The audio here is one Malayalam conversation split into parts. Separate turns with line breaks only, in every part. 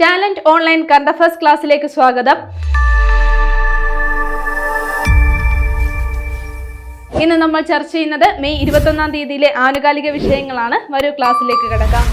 ടാലന്റ് ഓൺലൈൻ കണ്ട ഫസ്റ്റ് ക്ലാസ്സിലേക്ക് സ്വാഗതം. ഇന്ന് നമ്മൾ ചർച്ച ചെയ്യുന്നത് മെയ് ഇരുപത്തൊന്നാം തീയതിയിലെ ആനുകാലിക വിഷയങ്ങളാണ്. വരൂ ക്ലാസ്സിലേക്ക് കിടക്കാം.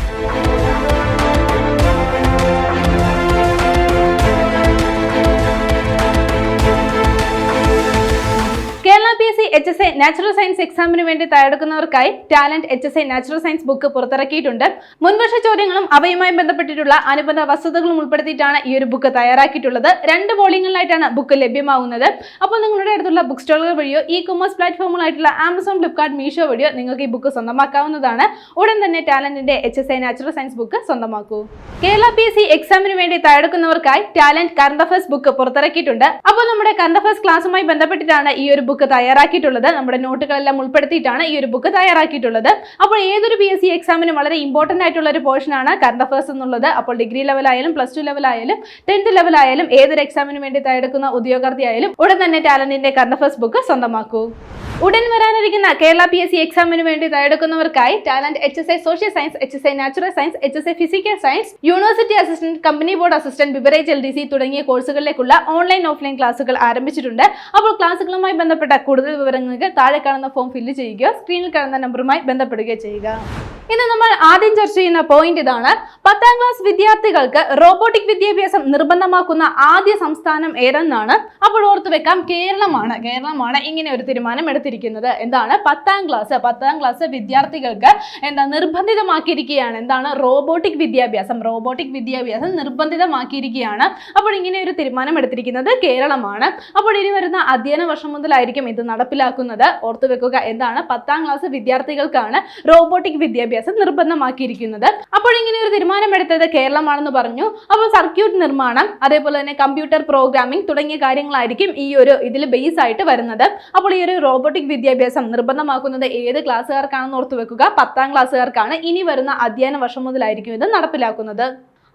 S C H S A natural science എക്സാമിന് വേണ്ടി തയ്യാറെടുക്കുന്നവർക്കായി Talent H S A natural science book പുറത്തിറക്കിയിട്ടുണ്ട്. മുൻവർഷ ചോദ്യങ്ങളും അവയുമായി ബന്ധപ്പെട്ടിട്ടുള്ള അനുബന്ധ വസ്തുതകളും ഉൾപ്പെടുത്തിയിട്ടാണ് ഈ ഒരു ബുക്ക് തയ്യാറാക്കിയിട്ടുള്ളത്. രണ്ട് വോളിയങ്ങളിലായിട്ടാണ് ബുക്ക് ലഭ്യമാകുന്നത് അപ്പോൾ നിങ്ങളുടെ അടുത്തുള്ള ബുക്ക് സ്റ്റോളുകൾ വഴിയോ ഇ കൊമേഴ്സ് പ്ലാറ്റ്ഫോമുകളായിട്ടുള്ള ആമസോൺ ഫ്ലിപ്കാർട്ട് മീഷോ വഴിയോ നിങ്ങൾക്ക് ഈ ബുക്ക് സ്വന്തമാക്കാവുന്നതാണ്. ഉടൻ തന്നെ ടാലന്റിന്റെ H S A natural science book സ്വന്തമാക്കൂ. കേരള പി എസ് സി എക്സാമിന് വേണ്ടി തയ്യാറെടുക്കുന്നവർക്കായി ടാലന്റ് കറണ്ട് അഫേഴ്സ് ബുക്ക് പുറത്തിറക്കിയിട്ടുണ്ട്. അപ്പോൾ നമ്മുടെ കറണ്ട് അഫേഴ്സ് ക്ലാസ്സുമായി ബന്ധപ്പെട്ടിട്ടാണ് ഈ ഒരു ബുക്ക് തയ്യാറാക്കിയിട്ടുള്ളത്. നമ്മുടെ നോട്ടുകളെല്ലാം ഉൾപ്പെടുത്തിയിട്ടാണ് ഈ ഒരു ബുക്ക് തയ്യാറാക്കിയിട്ടുള്ളത്. അപ്പോൾ ഏതൊരു പി എസ് സി എക്സാമിനും വളരെ ഇമ്പോർട്ടന്റ് ആയിട്ടുള്ള ഒരു പോർഷൻ ആണ് കറണ്ട് അഫേഴ്സ് എന്നുള്ളത്. അപ്പോൾ ഡിഗ്രി ലെവലായാലും പ്ലസ് ടു ലെവലായാലും ടെൻത്ത് ലെവലായാലും ഏതൊരു എക്സാമിന് വേണ്ടി തയ്യാറെടുക്കുന്ന ഉദ്യോഗാർത്ഥിയായാലും ഉടൻ തന്നെ ടാലന്റിന്റെ കറണ്ട് അഫേഴ്സ് ബുക്ക് സ്വന്തമാക്കൂ. ഉടൻ വരാനിരിക്കുന്ന കേരള പി എസ് സി എക്സാമിന് വേണ്ടി തയ്യാറെടുക്കുന്നവർക്കായി Talent H S I social science H S I natural science H S I physical science university assistant company board assistant beverage L D C തുടങ്ങിയ കോഴ്സുകളിലേക്കുള്ള ഓൺലൈൻ ഓഫ്ലൈൻ ക്ലാസുകൾ ആരംഭിച്ചിട്ടുണ്ട്. അപ്പോൾ ക്ലാസുകളുമായി ബന്ധപ്പെട്ട കൂടുതൽ വിവരങ്ങൾക്ക് താഴെ കാണുന്ന ഫോം ഫില്ല് ചെയ്യുകയോ സ്ക്രീനിൽ കാണുന്ന നമ്പറുമായി ബന്ധപ്പെടുകയോ ചെയ്യുക. ഇന്ന് നമ്മൾ ആദ്യം ചർച്ച ചെയ്യുന്ന പോയിന്റ് ഇതാണ്. പത്താം ക്ലാസ് വിദ്യാർത്ഥികൾക്ക് റോബോട്ടിക് വിദ്യാഭ്യാസം നിർബന്ധമാക്കുന്ന ആദ്യ സംസ്ഥാനം ഏതെന്നാണ്? അപ്പോൾ ഓർത്തു വെക്കാം കേരളമാണ്. കേരളമാണ് ഇങ്ങനെ ഒരു തീരുമാനം എടുത്തിരിക്കുന്നത്. എന്താണ്? പത്താം ക്ലാസ് പത്താം ക്ലാസ് വിദ്യാർത്ഥികൾക്ക് എന്താ നിർബന്ധിതമാക്കിയിരിക്കുകയാണ്. എന്താണ്? റോബോട്ടിക് വിദ്യാഭ്യാസം റോബോട്ടിക് വിദ്യാഭ്യാസം നിർബന്ധിതമാക്കിയിരിക്കുകയാണ്. അപ്പോൾ ഇങ്ങനെ ഒരു തീരുമാനം എടുത്തിരിക്കുന്നത് കേരളമാണ്. അപ്പോൾ ഇനി വരുന്ന അധ്യയന വർഷം മുതലായിരിക്കും ഇത് നടപ്പിലാക്കുന്നത്. ഓർത്തു വെക്കുക എന്താണ്? പത്താം ക്ലാസ് വിദ്യാർത്ഥികൾക്കാണ് റോബോട്ടിക് വിദ്യാഭ്യാസം നിർബന്ധമാക്കിയിരിക്കുന്നത്. അപ്പോൾ ഇങ്ങനെ ഒരു തീരുമാനം എടുത്തത് കേരളമാണെന്ന് പറഞ്ഞു. അപ്പോൾ സർക്യൂട്ട് നിർമ്മാണം അതേപോലെ തന്നെ കമ്പ്യൂട്ടർ പ്രോഗ്രാമിംഗ് തുടങ്ങിയ കാര്യങ്ങളായിരിക്കും ഈ ഒരു ഇതിൽ ബേസ് ആയിട്ട് വരുന്നത്. അപ്പോൾ ഈ ഒരു റോബോട്ടിക് വിദ്യാഭ്യാസം നിർബന്ധമാക്കുന്നത് ഏത് ക്ലാസ്സുകാർക്കാണെന്ന് ഓർത്തു വെക്കുക പത്താം ക്ലാസ്സുകാർക്കാണ് ഇനി വരുന്ന അധ്യയന വർഷം മുതലായിരിക്കും ഇത് നടപ്പിലാക്കുന്നത്.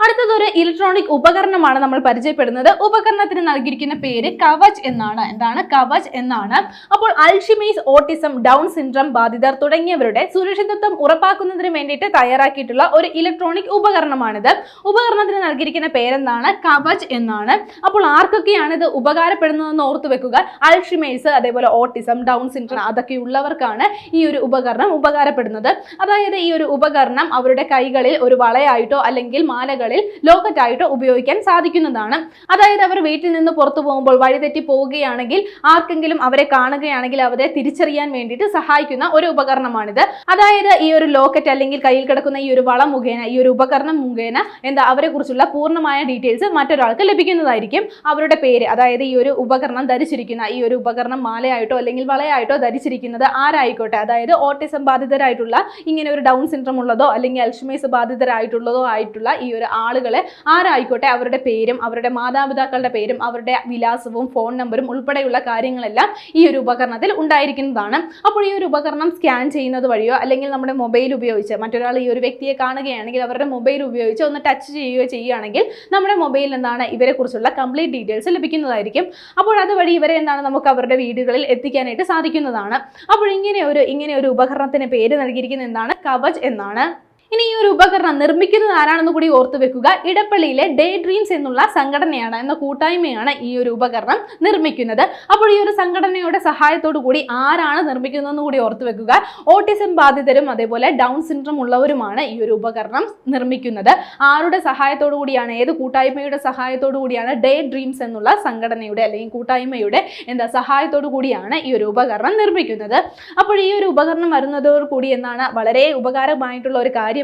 അടുത്തത് ഒരു ഇലക്ട്രോണിക് ഉപകരണമാണ് നമ്മൾ പരിചയപ്പെടുന്നത്. ഉപകരണത്തിന് നൽകിയിരിക്കുന്ന പേര് കവച് എന്നാണ്. എന്താണ്? കവച് എന്നാണ്. അപ്പോൾ അൽഷിമീസ് ഓട്ടിസം ഡൗൺ സിൻഡ്രം ബാധിതർ തുടങ്ങിയവരുടെ സുരക്ഷിതത്വം ഉറപ്പാക്കുന്നതിന് വേണ്ടിയിട്ട് തയ്യാറാക്കിയിട്ടുള്ള ഒരു ഇലക്ട്രോണിക് ഉപകരണമാണിത്. ഉപകരണത്തിന് നൽകിയിരിക്കുന്ന പേരെന്താണ്? കവച് എന്നാണ്. അപ്പോൾ ആർക്കൊക്കെയാണ് ഇത് ഉപകാരപ്പെടുന്നതെന്ന് ഓർത്തു വെക്കുക. അൽഷിമേഴ്സ് അതേപോലെ ഓട്ടിസം ഡൗൺ സിൻഡ്രം അതൊക്കെ ഉള്ളവർക്കാണ് ഈ ഒരു ഉപകരണം ഉപകാരപ്പെടുന്നത്. അതായത് ഈ ഒരു ഉപകരണം അവരുടെ കൈകളിൽ ഒരു വളയായിട്ടോ അല്ലെങ്കിൽ മാലകളിൽ ലോക്കറ്റായിട്ട് ഉപയോഗിക്കാൻ സാധിക്കുന്നതാണ്. അതായത് അവർ വീട്ടിൽ നിന്ന് പുറത്തു പോകുമ്പോൾ വഴിതെറ്റി പോവുകയാണെങ്കിൽ ആർക്കെങ്കിലും അവരെ കാണുകയാണെങ്കിൽ അവരെ തിരിച്ചറിയാൻ വേണ്ടിയിട്ട് സഹായിക്കുന്ന ഒരു ഉപകരണമാണിത്. അതായത് ഈ ഒരു ലോക്കറ്റ് അല്ലെങ്കിൽ കയ്യിൽ കിടക്കുന്ന ഈ ഒരു വള മുഖേന ഈ ഒരു ഉപകരണം മുഖേന എന്താ അവരെ കുറിച്ചുള്ള പൂർണമായ ഡീറ്റെയിൽസ് മറ്റൊരാൾക്ക് ലഭിക്കുന്നതായിരിക്കും. അവരുടെ പേര് അതായത് ഈ ഒരു ഉപകരണം ധരിച്ചിരിക്കുന്ന ഈ ഒരു ഉപകരണം മാലയായിട്ടോ അല്ലെങ്കിൽ വളയായിട്ടോ ധരിച്ചിരിക്കുന്നത് ആരായിക്കോട്ടെ? അതായത് ഓട്ടിസം ബാധിതരായിട്ടുള്ള ഇങ്ങനെ ഒരു ഡൗൺ സിൻഡ്രം ഉള്ളതോ അല്ലെങ്കിൽ അൽഷമേസ് ബാധിതരായിട്ടുള്ളതോ ആയിട്ടുള്ള ഈ ഒരു ആളുകളെ ആരായിക്കോട്ടെ അവരുടെ പേരും അവരുടെ മാതാപിതാക്കളുടെ പേരും അവരുടെ വിലാസവും ഫോൺ നമ്പറും ഉൾപ്പെടെയുള്ള കാര്യങ്ങളെല്ലാം ഈ ഒരു ഉപകരണത്തിൽ ഉണ്ടായിരിക്കുന്നതാണ്. അപ്പോൾ ഈ ഒരു ഉപകരണം സ്കാൻ ചെയ്യുന്നത് വഴിയോ അല്ലെങ്കിൽ നമ്മുടെ മൊബൈൽ ഉപയോഗിച്ച് മറ്റൊരാൾ ഈ ഒരു വ്യക്തിയെ കാണുകയാണെങ്കിൽ അവരുടെ മൊബൈൽ ഉപയോഗിച്ച് ഒന്ന് ടച്ച് ചെയ്യുകയോ ചെയ്യുകയാണെങ്കിൽ നമ്മുടെ മൊബൈലിൽ എന്താണ്? ഇവരെ കുറിച്ചുള്ള കംപ്ലീറ്റ് ഡീറ്റെയിൽസ് ലഭിക്കുന്നതായിരിക്കും. അപ്പോൾ അതുവഴി ഇവരെ എന്താണ്? നമുക്ക് അവരുടെ വീടുകളിൽ എത്തിക്കാനായിട്ട് സാധിക്കുന്നതാണ്. അപ്പോൾ ഇങ്ങനെ ഒരു ഇങ്ങനെ ഒരു ഉപകരണത്തിന് പേര് നൽകിയിരിക്കുന്ന എന്താണ്? കവച് എന്നാണ്. ഇനി ഈ ഒരു ഉപകരണം നിർമ്മിക്കുന്നത് ആരാണെന്ന് കൂടി ഓർത്തു വെക്കുക. ഇടപ്പള്ളിയിലെ ഡേ ഡ്രീംസ് എന്നുള്ള സംഘടനയാണ് എന്ന കൂട്ടായ്മയാണ് ഈ ഒരു ഉപകരണം നിർമ്മിക്കുന്നത്. അപ്പോൾ ഈ ഒരു സംഘടനയുടെ സഹായത്തോടു കൂടി ആരാണ് നിർമ്മിക്കുന്നതെന്ന് കൂടി ഓർത്തു വെക്കുക. ഓട്ടിസം ബാധിതരും അതേപോലെ ഡൗൺ സിൻഡ്രം ഉള്ളവരുമാണ് ഈ ഒരു ഉപകരണം നിർമ്മിക്കുന്നത്. ആരുടെ സഹായത്തോടു കൂടിയാണ്? ഏത് കൂട്ടായ്മയുടെ സഹായത്തോടു കൂടിയാണ് ഡേ ഡ്രീംസ് എന്നുള്ള സംഘടനയുടെ അല്ലെങ്കിൽ കൂട്ടായ്മയുടെ എന്താ സഹായത്തോടു കൂടിയാണ് ഈ ഒരു ഉപകരണം നിർമ്മിക്കുന്നത്. അപ്പോൾ ഈ ഒരു ഉപകരണം വരുന്നതോടു കൂടി എന്നാണ് വളരെ ഉപകാരമായിട്ടുള്ള ഒരു കാര്യമായിരിക്കും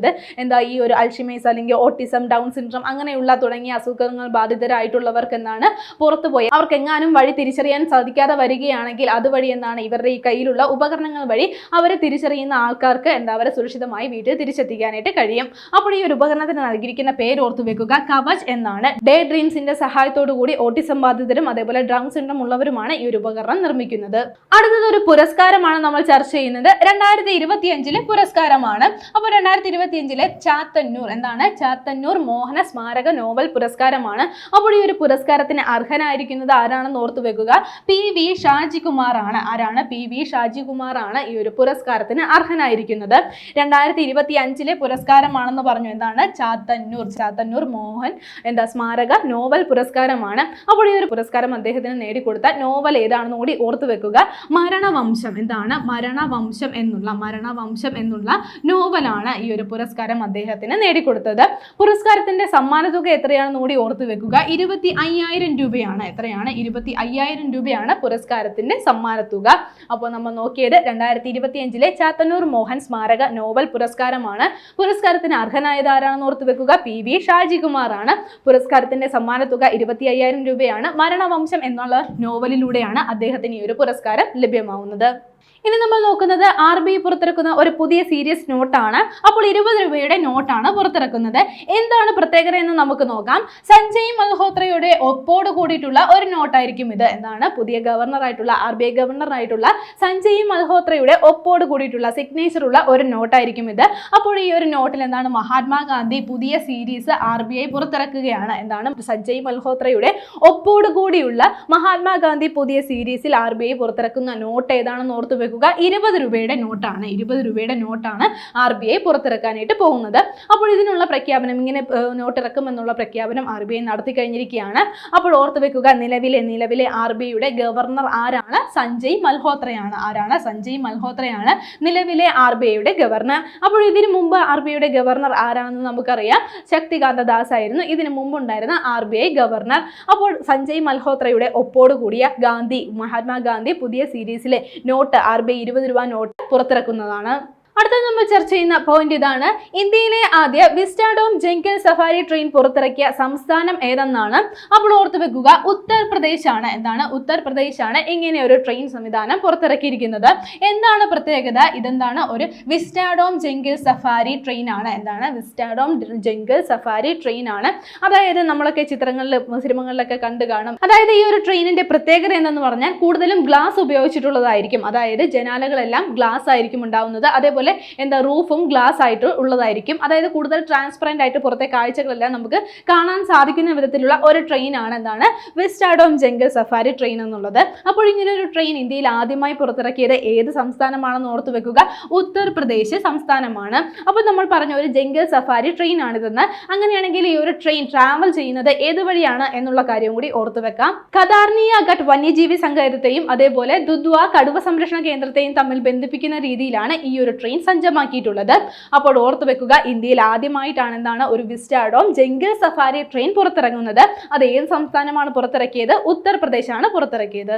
ഇത് എന്താ? ഈ ഒരു അൽഷിമേസ് അല്ലെങ്കിൽ ഓട്ടിസം ഡൗൺ സിൻഡ്രം അങ്ങനെയുള്ള തുടങ്ങിയ അസുഖങ്ങൾ ബാധിതരായിട്ടുള്ളവർക്ക് എന്താണ് പുറത്തുപോയി അവർക്ക് എങ്ങാനും വഴി തിരിച്ചറിയാൻ സാധിക്കാതെ വരികയാണെങ്കിൽ അതുവഴി എന്നാണ് ഇവരുടെ ഈ കയ്യിലുള്ള ഉപകരണങ്ങൾ വഴി അവരെ തിരിച്ചറിയുന്ന ആൾക്കാർക്ക് എന്താ അവരെ സുരക്ഷിതമായി വീട്ടിൽ തിരിച്ചെത്തിക്കാനായിട്ട് കഴിയും. അപ്പോൾ ഈ ഒരു ഉപകരണത്തിന് നൽകിയിരിക്കുന്ന പേര് ഓർത്തു വെക്കുക. കവച് എന്നാണ്. ഡേ ഡ്രീംസിന്റെ സഹായത്തോടു കൂടി ഓട്ടിസം ബാധിതരും അതേപോലെ ഡൗൺ സിൻഡ്രം ഉള്ളവരുമാണ് ഈ ഒരു ഉപകരണം നിർമ്മിക്കുന്നത്. അടുത്തത് ഒരു പുരസ്കാരമാണ് നമ്മൾ ചർച്ച ചെയ്യുന്നത്. രണ്ടായിരത്തി ഇരുപത്തി അഞ്ചിലെ പുരസ്കാരമാണ്. അപ്പോൾ രണ്ടായിരത്തി ഇരുപത്തിയഞ്ചിലെ ചാത്തന്നൂർ എന്താണ്? ചാത്തന്നൂർ മോഹന സ്മാരക നോവൽ പുരസ്കാരമാണ്. അപ്പോൾ ഈ ഒരു പുരസ്കാരത്തിന് അർഹനായിരിക്കുന്നത് ആരാണെന്ന് ഓർത്തു വെക്കുക? പി വി ഷാജികുമാർ ആണ് ആരാണ്? പി വി ഷാജികുമാർ ആണ് ഈ ഒരു പുരസ്കാരത്തിന് അർഹനായിരിക്കുന്നത്. രണ്ടായിരത്തി ഇരുപത്തി അഞ്ചിലെ പുരസ്കാരമാണെന്ന് പറഞ്ഞു. എന്താണ്? ചാത്തന്നൂർ. ചാത്തന്നൂർ മോഹൻ എന്താ സ്മാരക നോവൽ പുരസ്കാരമാണ്. അപ്പോൾ ഈ ഒരു പുരസ്കാരം അദ്ദേഹത്തിന് നേടിക്കൊടുത്ത നോവൽ ഏതാണെന്ന് കൂടി ഓർത്തു വെക്കുക. മരണവംശം. എന്താണ്? മരണവംശം എന്നുള്ള മരണവംശം എന്നുള്ള നോവലാണ് ഈ ഒരു പുരസ്കാരം അദ്ദേഹത്തിന് നേടിക്കൊടുത്തത്. പുരസ്കാരത്തിന്റെ സമ്മാനതുക എത്രയാണെന്ന് കൂടി ഓർത്തു വെക്കുക. ഇരുപത്തി അയ്യായിരം രൂപയാണ്. എത്രയാണ്? ഇരുപത്തി അയ്യായിരം രൂപയാണ് പുരസ്കാരത്തിന്റെ സമ്മാനത്തുക. അപ്പോൾ നമ്മൾ നോക്കിയത് രണ്ടായിരത്തി ഇരുപത്തിയഞ്ചിലെ ചാത്തന്നൂർ മോഹൻ സ്മാരക നോവൽ പുരസ്കാരമാണ്. പുരസ്കാരത്തിന് അർഹനായത് ആരാണെന്ന് ഓർത്ത് വെക്കുക? പി വി ഷാജികുമാർ ആണ് പുരസ്കാരത്തിന്റെ സമ്മാനത്തുക ഇരുപത്തി അയ്യായിരം രൂപയാണ്. മരണവംശം എന്നുള്ള നോവലിലൂടെയാണ് അദ്ദേഹത്തിന് ഈ ഒരു പുരസ്കാരം ലഭ്യമാവുന്നത്. ഇനി നമ്മൾ നോക്കുന്നത് ആർ ബി പുറത്തിറക്കുന്ന ഒരു പുതിയ സീരിയസ് നോട്ടാണ് അപ്പോൾ ഇരുപത് രൂപയുടെ നോട്ടാണ് പുറത്തിറക്കുന്നത്. എന്താണ് പ്രത്യേകത എന്ന് നമുക്ക് നോക്കാം. സഞ്ജയ് മൽഹോത്രയുടെ ഒപ്പോട് കൂടിയിട്ടുള്ള ഒരു നോട്ടായിരിക്കും ഇത്. എന്താണ്? പുതിയ ഗവർണർ ആയിട്ടുള്ള ആർ ബി ഐ ഗവർണർ ആയിട്ടുള്ള സഞ്ജയ് മൽഹോത്രയുടെ ഒപ്പോട് കൂടിയിട്ടുള്ള സിഗ്നേച്ചർ ഉള്ള ഒരു നോട്ടായിരിക്കും ഇത്. അപ്പോൾ ഈ ഒരു നോട്ടിൽ എന്താണ്? മഹാത്മാഗാന്ധി പുതിയ സീരീസ് ആർ ബി ഐ പുറത്തിറക്കുകയാണ്. എന്താണ്? സഞ്ജയ് മൽഹോത്രയുടെ ഒപ്പോട് കൂടിയുള്ള മഹാത്മാഗാന്ധി പുതിയ സീരീസിൽ ആർ ബി ഐ പുറത്തിറക്കുന്ന നോട്ട് ഏതാണെന്ന് ഓർത്തു വെക്കുക. ഇരുപത് രൂപയുടെ നോട്ടാണ്. ഇരുപത് രൂപയുടെ നോട്ടാണ് ആർ ബി ഐ പുറത്തിറക്കാനായിട്ട് പോകുന്നത്. അപ്പോൾ ഇതിനുള്ള പ്രഖ്യാപനം ഇങ്ങനെ നോട്ട് എന്നുള്ള പ്രഖ്യാപനം ആർ ബി ഐ നടത്തി കഴിഞ്ഞിരിക്കുകയാണ്. അപ്പോൾ ഓർത്ത് വെക്കുക നിലവിലെ നിലവിലെ ആർ ബി ഐയുടെ ഗവർണർ ആരാണ്? സഞ്ജയ് മൽഹോത്രയാണ്. ആരാണ്? സഞ്ജയ് മൽഹോത്രയാണ് നിലവിലെ ആർ ബി ഐയുടെ ഗവർണർ. അപ്പോൾ ഇതിനു മുമ്പ് ആർ ബി ഐയുടെ ഗവർണർ ആരാണെന്ന് നമുക്കറിയാം. ശക്തികാന്ത ദാസ് ആയിരുന്നു. ഇതിനു മുമ്പുണ്ടായിരുന്ന ആർ ബി ഐ ഗവർണർ. അപ്പോൾ സഞ്ജയ് മൽഹോത്രയുടെ ഒപ്പോട് കൂടിയ ഗാന്ധി മഹാത്മാഗാന്ധി പുതിയ സീരീസിലെ നോട്ട് ആർ ബി ഐ ഇരുപത് രൂപ നോട്ട് പുറത്തിറക്കുന്നതാണ്. അടുത്തത് നമ്മൾ ചർച്ച ചെയ്യുന്ന പോയിന്റ് ഇതാണ്. ഇന്ത്യയിലെ ആദ്യ വിസ്റ്റാഡോം ജെങ്കൽ സഫാരി ട്രെയിൻ പുറത്തിറക്കിയ സംസ്ഥാനം ഏതെന്നാണ്? അപ്പോൾ ഓർത്തു വെക്കുക ഉത്തർപ്രദേശ് ആണ് എന്താണ്? ഉത്തർപ്രദേശ് ആണ് ഇങ്ങനെ ഒരു ട്രെയിൻ സംവിധാനം പുറത്തിറക്കിയിരിക്കുന്നത്. എന്താണ് പ്രത്യേകത? ഇതെന്താണ്? ഒരു വിസ്റ്റാഡോം ജംഗൽ സഫാരി ട്രെയിൻ ആണ് എന്താണ്? വിസ്റ്റാഡോം ജംഗൽ സഫാരി ട്രെയിൻ ആണ് അതായത് നമ്മളൊക്കെ ചിത്രങ്ങളിൽ സിനിമകളിലൊക്കെ കണ്ടു കാണും. അതായത് ഈ ഒരു ട്രെയിനിന്റെ പ്രത്യേകത എന്തെന്ന് പറഞ്ഞാൽ കൂടുതലും ഗ്ലാസ് ഉപയോഗിച്ചിട്ടുള്ളതായിരിക്കും. അതായത് ജനാലകളെല്ലാം ഗ്ലാസ് ആയിരിക്കും ഉണ്ടാവുന്നത്. അതേപോലെ എന്താ റൂഫും ഗ്ലാസ് ആയിട്ട് ഉള്ളതായിരിക്കും. അതായത് കൂടുതൽ ട്രാൻസ്പെറന്റ് ആയിട്ട് പുറത്തെ കാഴ്ചകളെല്ലാം നമുക്ക് കാണാൻ സാധിക്കുന്ന വിധത്തിലുള്ള ഒരു ട്രെയിൻ ആണ് എന്താണ്? വിസ്റ്റാഡോം ജംഗൽ സഫാരി ട്രെയിൻ എന്നുള്ളത്. അപ്പോൾ ഇങ്ങനെ ഒരു ട്രെയിൻ ഇന്ത്യയിൽ ആദ്യമായി പുറത്തിറക്കിയത് ഏത് സംസ്ഥാനമാണെന്ന് ഓർത്തു വെക്കുക. ഉത്തർപ്രദേശ് സംസ്ഥാനമാണ്. അപ്പോൾ നമ്മൾ പറഞ്ഞ ഒരു ജംഗൽ സഫാരി ട്രെയിൻ ആണിതെന്ന്. അങ്ങനെയാണെങ്കിൽ ഈ ഒരു ട്രെയിൻ ട്രാവൽ ചെയ്യുന്നത് ഏത് വഴിയാണ് എന്നുള്ള കാര്യം കൂടി ഓർത്തു വെക്കാം. കദാർനിയ ഘട്ട് വന്യജീവി സങ്കേതത്തെയും അതേപോലെ ദുദ്വ കടുവ സംരക്ഷണ കേന്ദ്രത്തെയും തമ്മിൽ ബന്ധിപ്പിക്കുന്ന രീതിയിലാണ് ഈ ഒരു ട്രെയിൻ സജ്ജമാക്കിയിട്ടുള്ളത്. അപ്പോൾ ഓർത്തു വെക്കുക ഇന്ത്യയിൽ ആദ്യമായിട്ടാണ് എന്താണ് ഒരു വിസ്റ്റാഡോം ജംഗിൾ സഫാരി ട്രെയിൻ പുറത്തിറങ്ങുന്നത്. അത് ഏത് സംസ്ഥാനമാണ് പുറത്തിറക്കിയത്? ഉത്തർപ്രദേശാണ് പുറത്തിറക്കിയത്.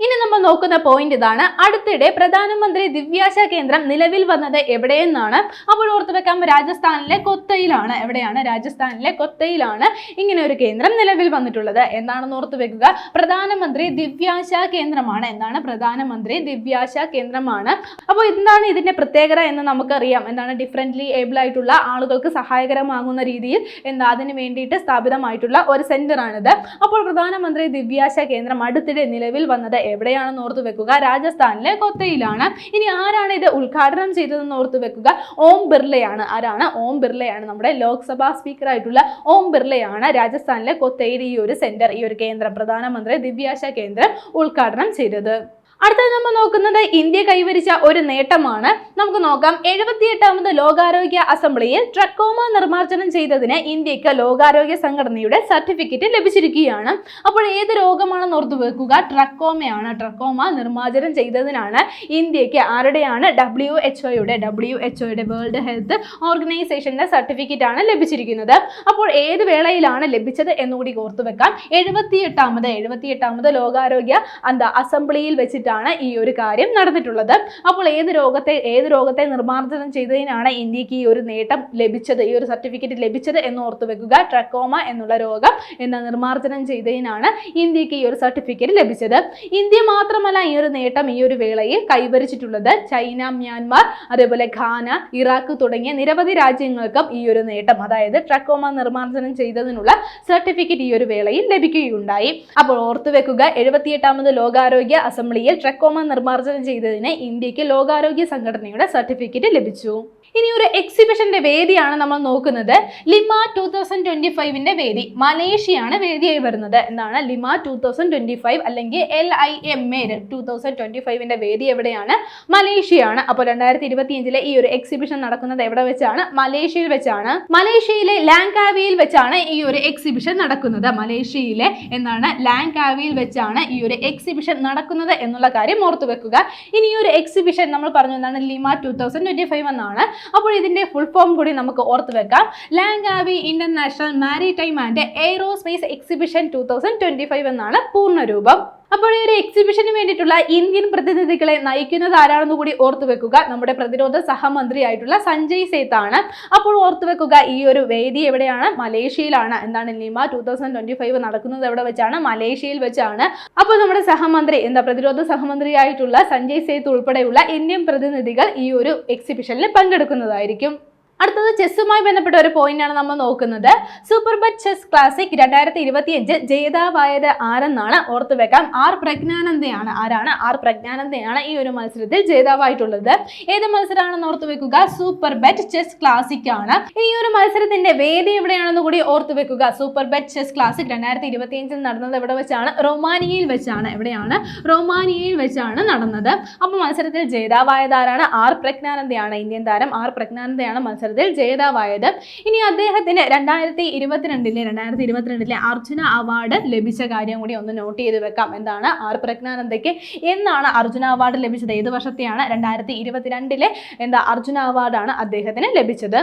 ഇനി നമ്മൾ നോക്കുന്ന പോയിന്റ് ഇതാണ്. അടുത്തിടെ പ്രധാനമന്ത്രി ദിവ്യാശ കേന്ദ്രം നിലവിൽ വന്നത് എവിടെയെന്നാണ്. അപ്പോൾ ഓർത്തു വെക്കാം രാജസ്ഥാനിലെ കൊത്തയിലാണ്. എവിടെയാണ്? രാജസ്ഥാനിലെ കൊത്തയിലാണ് ഇങ്ങനെ ഒരു കേന്ദ്രം നിലവിൽ വന്നിട്ടുള്ളത്. എന്താണെന്ന് ഓർത്തു വെക്കുക പ്രധാനമന്ത്രി ദിവ്യാശ കേന്ദ്രമാണ്. എന്താണ്? പ്രധാനമന്ത്രി ദിവ്യാശ കേന്ദ്രമാണ്. അപ്പോൾ എന്താണ് ഇതിന്റെ പ്രത്യേകത എന്ന് നമുക്കറിയാം. എന്താണ്? ഡിഫറെന്റ്ലി ഏബിൾ ആയിട്ടുള്ള ആളുകൾക്ക് സഹായകരമാകുന്ന രീതിയിൽ എന്താ? അതിന് വേണ്ടിയിട്ട് സ്ഥാപിതമായിട്ടുള്ള ഒരു സെന്ററാണിത് അപ്പോൾ പ്രധാനമന്ത്രി ദിവ്യാശ കേന്ദ്രം അടുത്തിടെ നിലവിൽ വന്നത് എവിടെയാണെന്ന് ഓർത്തു വെക്കുക? രാജസ്ഥാനിലെ കൊത്തയിലാണ്. ഇനി ആരാണ് ഇത് ഉദ്ഘാടനം ചെയ്തതെന്ന് ഓർത്തു വെക്കുക? ഓം ബിർളയാണ്. ആരാണ്? ഓം ബിർളയാണ്. നമ്മുടെ ലോക്സഭാ സ്പീക്കറായിട്ടുള്ള ഓം ബിർളയാണ് രാജസ്ഥാനിലെ കൊത്തയിൽ ഈ ഒരു സെന്റർ ഈ ഒരു കേന്ദ്രം പ്രധാനമന്ത്രി ദിവ്യാശ കേന്ദ്രം ഉദ്ഘാടനം ചെയ്തത്. അടുത്തത് നമ്മൾ നോക്കുന്നത് ഇന്ത്യ കൈവരിച്ച ഒരു നേട്ടമാണ്. നമുക്ക് നോക്കാം. എഴുപത്തിയെട്ടാമത് ലോകാരോഗ്യ അസംബ്ലിയിൽ ട്രക്കോമ നിർമ്മാർജനം ചെയ്തതിന് ഇന്ത്യയ്ക്ക് ലോകാരോഗ്യ സംഘടനയുടെ സർട്ടിഫിക്കറ്റ് ലഭിച്ചിരിക്കുകയാണ്. അപ്പോൾ ഏത് രോഗമാണെന്ന് ഓർത്തു വെക്കുക. ട്രക്കോമയാണ്. ട്രക്കോമ നിർമ്മാർജനം ചെയ്തതിനാണ് ഇന്ത്യയ്ക്ക് ആരുടെയാണ് ഡബ്ല്യു എച്ച് ഒയുടെ ഡബ്ല്യു എച്ച് ഒയുടെ വേൾഡ് ഹെൽത്ത് ഓർഗനൈസേഷന്റെ സർട്ടിഫിക്കറ്റ് ആണ് ലഭിച്ചിരിക്കുന്നത്. അപ്പോൾ ഏത് വേളയിലാണ് ലഭിച്ചത് എന്നുകൂടി ഓർത്തു വെക്കാം. എഴുപത്തിയെട്ടാമത് എഴുപത്തിയെട്ടാമത് ലോകാരോഗ്യ എന്താ അസംബ്ലിയിൽ വെച്ചിട്ടാണ് ഈ ഒരു കാര്യം നടന്നിട്ടുള്ളത്. അപ്പോൾ ഏത് രോഗത്തെ ഏത് രോഗത്തെ നിർമ്മാർജനം ചെയ്തതിനാണ് ഇന്ത്യയ്ക്ക് ഈ ഒരു നേട്ടം ലഭിച്ചത് ഈ ഒരു സർട്ടിഫിക്കറ്റ് ലഭിച്ചത് എന്ന് ഓർത്തു വെക്കുക. ട്രക്കോമ എന്നുള്ള രോഗം എന്ന നിർമ്മാർജനം ചെയ്തതിനാണ് ഇന്ത്യയ്ക്ക് ഈ ഒരു സർട്ടിഫിക്കറ്റ് ലഭിച്ചത്. ഇന്ത്യ മാത്രമല്ല ഈ ഒരു നേട്ടം ഈ ഒരു വേളയിൽ കൈവരിച്ചിട്ടുള്ളത്. ചൈന മ്യാൻമാർ അതേപോലെ ഖാന ഇറാഖ് തുടങ്ങിയ നിരവധി രാജ്യങ്ങൾക്കും ഈ ഒരു നേട്ടം അതായത് ട്രക്കോമ നിർമ്മാർജനം ചെയ്തതിനുള്ള സർട്ടിഫിക്കറ്റ് ഈ ഒരു വേളയിൽ ലഭിക്കുകയുണ്ടായി. അപ്പോൾ ഓർത്തു വെക്കുക എഴുപത്തിയെട്ടാമത് ലോകാരോഗ്യ അസംബ്ലിയിൽ ട്രക്കോമ നിർമ്മാർജനം ചെയ്തതിന് ഇന്ത്യയ്ക്ക് ലോകാരോഗ്യ സംഘടനയുടെ സർട്ടിഫിക്കറ്റ് ലഭിച്ചു. ഇനി ഒരു എക്സിബിഷന്റെ വേദിയാണ് നമ്മൾ നോക്കുന്നത്. ലിമ ടൂ തൗസൻഡ് ട്വന്റി ഫൈവിന്റെ വേദി. മലേഷ്യയാണ് വേദിയായി വരുന്നത്. എന്താണ്? Lima two thousand twenty five അല്ലെങ്കിൽ L I M A two thousand twenty ഫൈവിന്റെ വേദി എവിടെയാണ്? മലേഷ്യയാണ്. അപ്പോൾ രണ്ടായിരത്തി ഇരുപത്തി അഞ്ചിലെ ഈ ഒരു എക്സിബിഷൻ നടക്കുന്നത് എവിടെ വെച്ചാണ്? മലേഷ്യയിൽ വെച്ചാണ്. മലേഷ്യയിലെ ലാങ്കാവിയിൽ വെച്ചാണ് ഈ ഒരു എക്സിബിഷൻ നടക്കുന്നത്. മലേഷ്യയിലെ എന്താണ്? ലാങ്കാവിയിൽ വെച്ചാണ് ഈ ഒരു എക്സിബിഷൻ നടക്കുന്നത് എന്നുള്ള കാര്യം ഓർത്തു വെക്കുക ഇനി ഈ ഒരു എക്സിബിഷൻ നമ്മൾ പറഞ്ഞു എന്താണ്? Lima two thousand twenty five എന്നാണ്. അപ്പോൾ ഇതിന്റെ ഫുൾ ഫോം കൂടി നമുക്ക് ഓർത്ത് വെക്കാം. Langkawi international maritime and aerospace exhibition two thousand twenty five എന്നാണ് പൂർണരൂപം അപ്പോൾ ഈ ഒരു എക്സിബിഷന് വേണ്ടിയിട്ടുള്ള ഇന്ത്യൻ പ്രതിനിധികളെ നയിക്കുന്നത് ആരാണെന്ന് കൂടി ഓർത്തു വെക്കുക. നമ്മുടെ പ്രതിരോധ സഹമന്ത്രി ആയിട്ടുള്ള സഞ്ജയ് സേത്ത് ആണ് അപ്പോൾ ഓർത്തു വെക്കുക ഈ ഒരു വേദി എവിടെയാണ്? മലേഷ്യയിലാണ്. എന്താണ് Lima two thousand twenty five നടക്കുന്നത് എവിടെ വെച്ചാണ്? മലേഷ്യയിൽ വെച്ചാണ്. അപ്പോൾ നമ്മുടെ സഹമന്ത്രി എന്താ പ്രതിരോധ സഹമന്ത്രി ആയിട്ടുള്ള സഞ്ജയ് സേത്ത് ഉൾപ്പെടെയുള്ള ഇന്ത്യൻ പ്രതിനിധികൾ ഈ ഒരു എക്സിബിഷനിൽ പങ്കെടുക്കുന്നതായിരിക്കും. അടുത്തത് ചെസ്സുമായി ബന്ധപ്പെട്ട ഒരു പോയിന്റ് ആണ് നമ്മൾ നോക്കുന്നത്. സൂപ്പർ ബെറ്റ് ചെസ് ക്ലാസിക് രണ്ടായിരത്തി ഇരുപത്തിയഞ്ച് ജേതാവായത് ആരെന്നാണ് ഓർത്തു വെക്കാം. ആർ പ്രജ്ഞാനന്ദയാണ് ആരാണ്? ആർ പ്രജ്ഞാനന്ദയാണ് ഈ ഒരു മത്സരത്തിൽ ജേതാവായിട്ടുള്ളത്. ഏത് മത്സരമാണെന്ന് ഓർത്തു വെക്കുക? സൂപ്പർ ബെറ്റ് ചെസ് ക്ലാസിക് ആണ്. ഈ ഒരു മത്സരത്തിന്റെ വേദി എവിടെയാണെന്ന് കൂടി ഓർത്തു വെക്കുക. സൂപ്പർ ബെറ്റ് ചെസ് ക്ലാസിക് രണ്ടായിരത്തി ഇരുപത്തിയഞ്ചിൽ നടന്നത് എവിടെ വെച്ചാണ്? റൊമാനിയയിൽ വെച്ചാണ്. എവിടെയാണ്? റൊമാനിയയിൽ വെച്ചാണ് നടന്നത്. അപ്പോൾ മത്സരത്തിൽ ജേതാവായത് ആരാണ്? ആർ പ്രജ്ഞാനന്ദയാണ് ഇന്ത്യൻ താരം ആർ പ്രജ്ഞാനന്ദയാണ് മത്സരത്തിൽ ജേതാവായത്. ഇനി അദ്ദേഹത്തിന് രണ്ടായിരത്തി ഇരുപത്തിരണ്ടിലെ രണ്ടായിരത്തി ഇരുപത്തിരണ്ടിലെ അർജുന അവാർഡ് ലഭിച്ച കാര്യം കൂടി ഒന്ന് നോട്ട് ചെയ്ത് വെക്കാം. എന്താണ്? ആർ പ്രജ്ഞാനന്ദയ്ക്ക് എന്നാണ് അർജുന അവാർഡ് ലഭിച്ചത്? ഏത് വർഷത്തെയാണ്? രണ്ടായിരത്തി ഇരുപത്തിരണ്ടിലെ എന്താ അർജുന അവാർഡാണ് അദ്ദേഹത്തിന് ലഭിച്ചത്.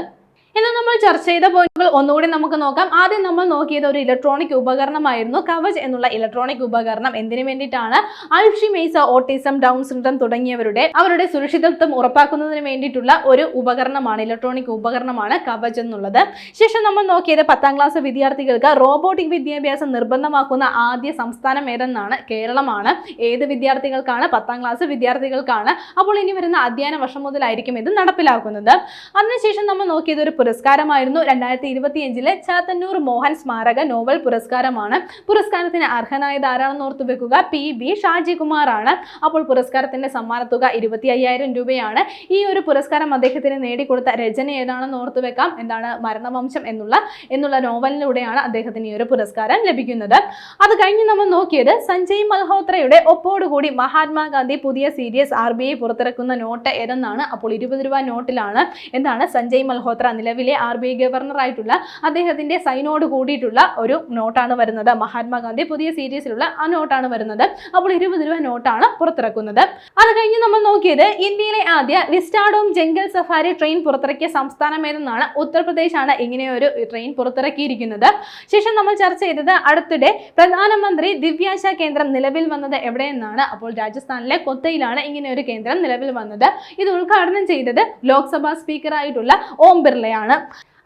ഇന്ന് നമ്മൾ ചർച്ച ചെയ്ത പോയിന്റുകൾ ഒന്നുകൂടി നമുക്ക് നോക്കാം. ആദ്യം നമ്മൾ നോക്കിയത് ഒരു ഇലക്ട്രോണിക് ഉപകരണമായിരുന്നു. കവച് എന്നുള്ള ഇലക്ട്രോണിക് ഉപകരണം എന്തിനു വേണ്ടിയിട്ടാണ്? അൾഷിമേസ ഓട്ടിസം ഡൗൺ സിൻഡ്രം തുടങ്ങിയവരുടെ അവരുടെ സുരക്ഷിതത്വം ഉറപ്പാക്കുന്നതിന് വേണ്ടിയിട്ടുള്ള ഒരു ഉപകരണമാണ് ഇലക്ട്രോണിക് ഉപകരണമാണ് കവച് എന്നുള്ളത്. ശേഷം നമ്മൾ നോക്കിയത് പത്താം ക്ലാസ് വിദ്യാർത്ഥികൾക്ക് റോബോട്ടിക് വിദ്യാഭ്യാസം നിർബന്ധമാക്കുന്ന ആദ്യ സംസ്ഥാനം ഏതെന്നാണ്? കേരളമാണ്. ഏത് വിദ്യാർത്ഥികൾക്കാണ്? പത്താം ക്ലാസ് വിദ്യാർത്ഥികൾക്കാണ്. അപ്പോൾ ഇനി വരുന്ന അധ്യയന വർഷം മുതലായിരിക്കും ഇത് നടപ്പിലാക്കുന്നത്. അതിനുശേഷം നമ്മൾ നോക്കിയത് ഒരു പുരസ്കാരമായിരുന്നു രണ്ടായിരത്തി ഇരുപത്തിയഞ്ചിലെ ചാത്തന്നൂർ മോഹൻ സ്മാരക നോവൽ പുരസ്കാരമാണ്. പുരസ്കാരത്തിന് അർഹനായത് ആരാണെന്ന് ഓർത്തു വെക്കുക പി ബി ഷാജികുമാറാണ്. അപ്പോൾ പുരസ്കാരത്തിന്റെ സമ്മാനത്തുക ഇരുപത്തി അയ്യായിരം രൂപയാണ്. ഈ ഒരു പുരസ്കാരം അദ്ദേഹത്തിന് നേടിക്കൊടുത്ത രചന ഏതാണെന്ന് ഓർത്തു വെക്കാം. എന്താണ് മരണവംശം എന്നുള്ള എന്നുള്ള നോവലിലൂടെയാണ് അദ്ദേഹത്തിന് ഈ ഒരു പുരസ്കാരം ലഭിക്കുന്നത്. അത് കഴിഞ്ഞ് നമ്മൾ നോക്കിയത് സഞ്ജയ് മൽഹോത്രയുടെ ഒപ്പോടുകൂടി മഹാത്മാഗാന്ധി പുതിയ സീരീസ് ആർ ബി ഐ പുറത്തിറക്കുന്ന നോട്ട് ഏതെന്നാണ്? അപ്പോൾ ഇരുപത് രൂപ നോട്ടിലാണ്. എന്താണ് സഞ്ജയ് മൽഹോത്ര നിലവിലെ ആർ ബി ഐ ഗവർണർ ആയിട്ടുള്ള അദ്ദേഹത്തിന്റെ സൈനോട് കൂടിയിട്ടുള്ള ഒരു നോട്ടാണ് വരുന്നത്. മഹാത്മാഗാന്ധി പുതിയ സീരീസിലുള്ള ആ നോട്ടാണ് വരുന്നത്. അപ്പോൾ ഇരുപത് രൂപ നോട്ടാണ് പുറത്തിറക്കുന്നത്. അത് കഴിഞ്ഞ് നമ്മൾ നോക്കിയത് ഇന്ത്യയിലെ ആദ്യ വിസ്റ്റാഡോം ജംഗൽ സഫാരി ട്രെയിൻ പുറത്തിറക്കിയ സംസ്ഥാനം ഏതെന്നാണ്. ഉത്തർപ്രദേശാണ് ഇങ്ങനെ ഒരു ട്രെയിൻ പുറത്തിറക്കിയിരിക്കുന്നത്. ശേഷം നമ്മൾ ചർച്ച ചെയ്തത് അടുത്തിടെ പ്രധാനമന്ത്രി ദിവ്യാശ കേന്ദ്രം നിലവിൽ വന്നത് എവിടെയെന്നാണ്. അപ്പോൾ രാജസ്ഥാനിലെ കൊത്തയിലാണ് ഇങ്ങനെ ഒരു കേന്ദ്രം നിലവിൽ വന്നത്. ഇത് ഉദ്ഘാടനം ചെയ്തത് ലോക്സഭാ സ്പീക്കറായിട്ടുള്ള ഓം ബിർളയാണ്. ആണ്.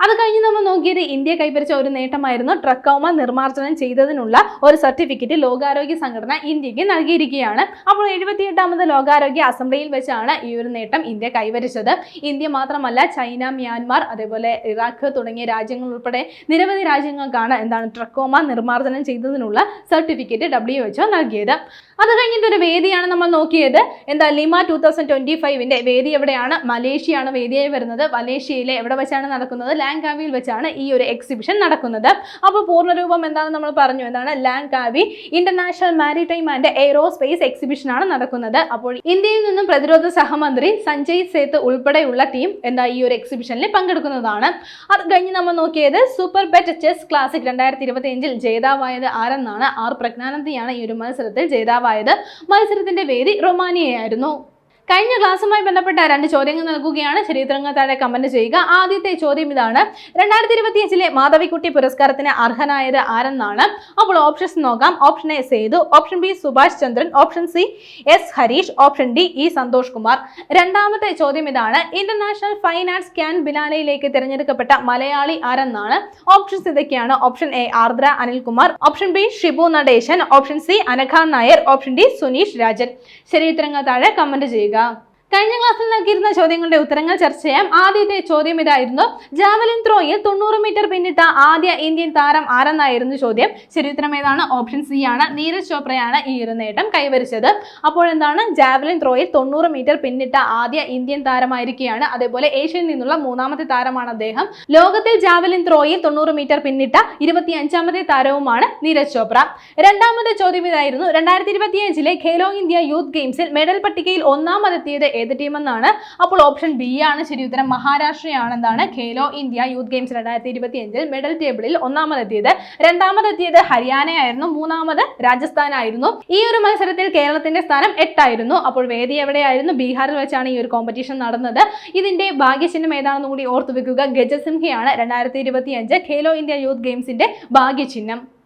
അത് കഴിഞ്ഞ് നമ്മൾ നോക്കിയത് ഇന്ത്യ കൈവരിച്ച ഒരു നേട്ടമായിരുന്നു ട്രക്കോമ നിർമ്മാർജനം ചെയ്തതിനുള്ള ഒരു സർട്ടിഫിക്കറ്റ് ലോകാരോഗ്യ സംഘടന ഇന്ത്യയ്ക്ക് നൽകിയിരിക്കുകയാണ്. അപ്പോൾ എഴുപത്തിയെട്ടാമത് ലോകാരോഗ്യ അസംബ്ലിയിൽ വെച്ചാണ് ഈ ഒരു നേട്ടം ഇന്ത്യ കൈവരിച്ചത്. ഇന്ത്യ മാത്രമല്ല ചൈന മ്യാൻമാർ അതേപോലെ ഇറാഖ് തുടങ്ങിയ രാജ്യങ്ങൾ ഉൾപ്പെടെ നിരവധി രാജ്യങ്ങൾക്കാണ് എന്താണ് ട്രക്കോമ നിർമ്മാർജനം ചെയ്തതിനുള്ള സർട്ടിഫിക്കറ്റ് ഡബ്ല്യു എച്ച്ഒ നൽകിയത്. അത് കഴിഞ്ഞിട്ട് ഒരു വേദിയാണ് നമ്മൾ നോക്കിയത്. എന്താ ലിമ ടൂ തൗസൻഡ് ട്വന്റി ഫൈവിന്റെ വേദി എവിടെയാണ്? മലേഷ്യയാണ് വേദിയായി വരുന്നത്. മലേഷ്യയിലെ എവിടെ വെച്ചാണ് നടക്കുന്നത്? ലാങ്കാവിയിൽ വെച്ചാണ് ഈ ഒരു എക്സിബിഷൻ നടക്കുന്നത്. അപ്പോൾ പൂർണരൂപം എന്താണ് നമ്മൾ പറഞ്ഞു? എന്താണ്? Langkawi international maritime and aerospace exhibition ആണ് നടക്കുന്നത്. അപ്പോൾ ഇന്ത്യയിൽ നിന്നും പ്രതിരോധ സഹമന്ത്രി സഞ്ജയ് സേത്ത് ഉൾപ്പെടെയുള്ള ടീം എന്താ ഈ ഒരു എക്സിബിഷനിൽ പങ്കെടുക്കുന്നതാണ്. അത് കഴിഞ്ഞ് നമ്മൾ നോക്കിയത് സൂപ്പർ ബെറ്റ് ചെസ് ക്ലാസിക് രണ്ടായിരത്തി ഇരുപത്തി അഞ്ചിൽ ജേതാവായത് ആരെന്നാണ്? ആർ പ്രജ്ഞാനന്ദിയാണ് ഈ ഒരു മത്സരത്തിൽ ജേതാവായത്. മത്സരത്തിന്റെ വേദി റൊമാനിയയായിരുന്നു. കഴിഞ്ഞ ക്ലാസ്സുമായി ബന്ധപ്പെട്ട രണ്ട് ചോദ്യങ്ങൾ നൽകുകയാണ്. ചരിത്രങ്ങൾ താഴെ കമന്റ് ചെയ്യുക. ആദ്യത്തെ ചോദ്യം ഇതാണ്. രണ്ടായിരത്തി ഇരുപത്തിയഞ്ചിലെ മാധവിക്കുട്ടി പുരസ്കാരത്തിന് അർഹനായത് ആരെന്നാണ്? അപ്പോൾ ഓപ്ഷൻസ് നോക്കാം. Option A Sethu option B Subhash Chandran option C S Harish option D E Santhosh Kumar. രണ്ടാമത്തെ ചോദ്യം ഇതാണ്. ഇന്റർനാഷണൽ ഫൈനാൻസ് ക്യാൻ ബിലാലയിലേക്ക് തിരഞ്ഞെടുക്കപ്പെട്ട മലയാളി ആരെന്നാണ്? ഓപ്ഷൻസ് ഇതൊക്കെയാണ്. Option A Ardra Anilkumar. Option B Shibu Natesan. Option C Anagha Nair. Option D Suneesh Rajan. ശരി ഉത്തരങ്ങൾ താഴെ കമന്റ് ചെയ്യുക. pegar കഴിഞ്ഞ ക്ലാസ്സിൽ നൽകിയിരുന്ന ചോദ്യങ്ങളുടെ ഉത്തരങ്ങൾ ചർച്ച ചെയ്യാം. ആദ്യത്തെ ചോദ്യം ഇതായിരുന്നു. ജാവലിൻ ത്രോയിൽ തൊണ്ണൂറ് മീറ്റർ പിന്നിട്ട ആദ്യ ഇന്ത്യൻ താരം ആരെന്നായിരുന്നു ചോദ്യം. ശരിയുത്തരം ഏതാണ്? ഓപ്ഷൻ സി ആണ്. നീരജ് ചോപ്രയാണ് ഈ ഒരു നേട്ടം കൈവരിച്ചത്. അപ്പോൾ എന്താണ്? ജാവലിൻ ത്രോയിൽ തൊണ്ണൂറ് മീറ്റർ പിന്നിട്ട ആദ്യ ഇന്ത്യൻ താരമായിരിക്കുകയാണ്. അതേപോലെ ഏഷ്യയിൽ നിന്നുള്ള മൂന്നാമത്തെ താരമാണ് അദ്ദേഹം. ലോകത്തിൽ ജാവലിൻ ത്രോയിൽ തൊണ്ണൂറ് മീറ്റർ പിന്നിട്ട ഇരുപത്തി അഞ്ചാമത്തെ താരവുമാണ് നീരജ് ചോപ്ര. രണ്ടാമത്തെ ചോദ്യം ഇതായിരുന്നു. രണ്ടായിരത്തി ഇരുപത്തിയഞ്ചിലെ ഖേലോ ഇന്ത്യ യൂത്ത് ഗെയിംസിൽ മെഡൽ പട്ടികയിൽ ഒന്നാമതെത്തിയത് ഏത് ടീമെന്നാണ് അപ്പോൾ ഓപ്ഷൻ ബി ആണ് ശരി ഉത്തരം. മഹാരാഷ്ട്രയാണ് എന്താണ് ഖേലോ ഇന്ത്യ യൂത്ത് ഗെയിംസ് രണ്ടായിരത്തി ഇരുപത്തി അഞ്ചിൽ മെഡൽ ടേബിളിൽ ഒന്നാമതെത്തിയത്. രണ്ടാമതെത്തിയത് ഹരിയാനയായിരുന്നു. മൂന്നാമത് രാജസ്ഥാനായിരുന്നു. ഈ ഒരു മത്സരത്തിൽ കേരളത്തിന്റെ സ്ഥാനം എട്ടായിരുന്നു. അപ്പോൾ വേദി എവിടെയായിരുന്നു? ബീഹാറിൽ വെച്ചാണ് ഈ ഒരു കോമ്പറ്റീഷൻ നടന്നത്. ഇതിന്റെ ഭാഗ്യചിഹ്നം ഏതാണെന്ന് കൂടി ഓർത്തു വെക്കുക ഗജസിംഹയാണ് രണ്ടായിരത്തി ഇരുപത്തി അഞ്ച് ഖേലോ ഇന്ത്യ യൂത്ത് ഗെയിംസിന്റെ ഭാഗ്യചിഹ്നം.